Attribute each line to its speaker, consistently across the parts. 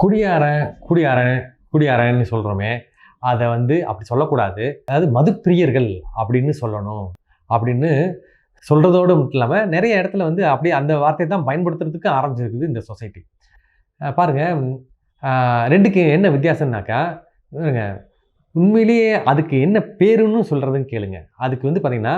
Speaker 1: குடியாரன் குடியாரன் குடியாரன்னு சொல்கிறோமே அதை வந்து அப்படி சொல்லக்கூடாது. அதாவது மதுப்பிரியர்கள் அப்படின்னு சொல்லணும். அப்படின்னு சொல்கிறதோடு மட்டும் இல்லாமல் நிறைய இடத்துல வந்து அப்படியே அந்த வார்த்தையை தான் பயன்படுத்துறதுக்கு ஆரம்பிச்சிருக்குது இந்த சொசைட்டி. பாருங்கள் ரெண்டுக்கு என்ன வித்தியாசம்னாக்கா பாருங்க, உண்மையிலேயே அதுக்கு என்ன பேருன்னு சொல்கிறதுன்னு கேளுங்க. அதுக்கு வந்து பார்த்திங்கன்னா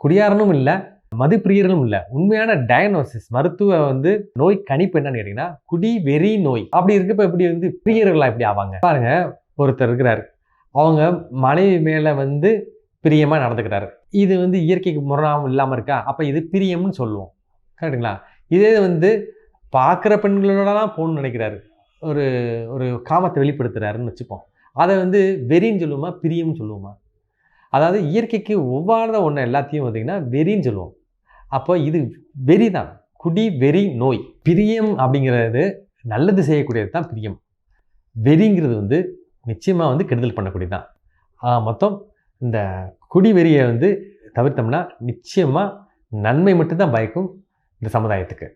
Speaker 1: குடியாரனும் இல்லை மதுப்பிரியர்களும் இல்லை. உண்மையான டயக்னோசிஸ் மருத்துவ வந்து நோய் கணிப்பு என்னன்னு கேட்டிங்கன்னா குடி வெறி நோய். அப்படி இருக்கப்ப எப்படி வந்து பிரியர்களா எப்படி ஆவாங்க? பாருங்க ஒருத்தர் இருக்கிறார். அவங்க மனைவி மேலே வந்து பிரியமாக நடந்துக்கிறாரு. இது வந்து இயற்கைக்கு முரணாமல் இல்லாமல் இருக்கா? அப்போ இது பிரியம்னு சொல்லுவோம். கரெக்டுங்களா இதே வந்து பார்க்குற பெண்களோட தான் போகணும்னு நினைக்கிறாரு. ஒரு ஒரு காமத்தை வெளிப்படுத்துறாருன்னு வச்சுப்போம். அதை வந்து வெறின்னு சொல்லுவோமா? பிரியம்னு சொல்லுவோமா? அதாவது இயற்கைக்கு ஒவ்வாத ஒன்று எல்லாத்தையும் பார்த்தீங்கன்னா வெறின்னு சொல்லுவோம். அப்போ இது வெறி தான் குடி வெறி நோய். பிரியம் அப்படிங்கிறது நல்லது செய்யக்கூடியது தான் பிரியம். வெறிங்கிறது வந்து நிச்சயமாக வந்து கெடுதல் பண்ணக்கூடியது தான் மொத்தம் இந்த குடி வெறியை வந்து தவிர்த்தோம்னா நிச்சயமாக நன்மை மட்டும்தான் பயக்கும் இந்த சமுதாயத்துக்கு.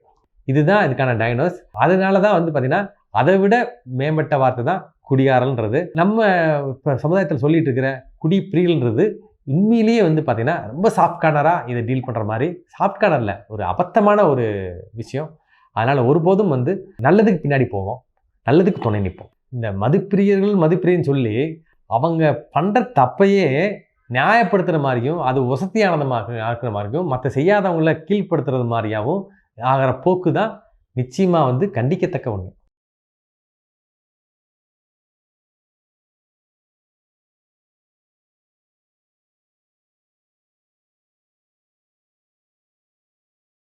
Speaker 1: இதுதான் இதுக்கான டயக்னோஸ் அதனால தான் வந்து பார்த்திங்கன்னா அதை விட மேம்பட்ட வார்த்தை தான் குடிகாரன்றது நம்ம இப்போ சமுதாயத்தில் சொல்லிட்டு இருக்கிற குடி பிரியல்ன்றது உண்மையிலேயே வந்து பார்த்திங்கன்னா ரொம்ப சாஃப்ட் கார்னராக இதை டீல் பண்ணுற மாதிரி சாஃப்ட் கார்னரில் ஒரு அபத்தமான ஒரு விஷயம். அதனால் ஒருபோதும் வந்து நல்லதுக்கு பின்னாடி போவோம் நல்லதுக்கு துணை நிற்போம். இந்த மதுப்பிரியர்கள் மதுப்பிரியன்னு சொல்லி அவங்க பண்ணுற தப்பையே நியாயப்படுத்துகிற மாதிரியும் அது வசதியானதமாக ஆக்குற மாதிரியும் மற்ற செய்யாதவங்கள கீழ்ப்படுத்துறது மாதிரியாகவும் ஆகிற போக்கு தான் நிச்சயமாக வந்து கண்டிக்கத்தக்க ஒன்று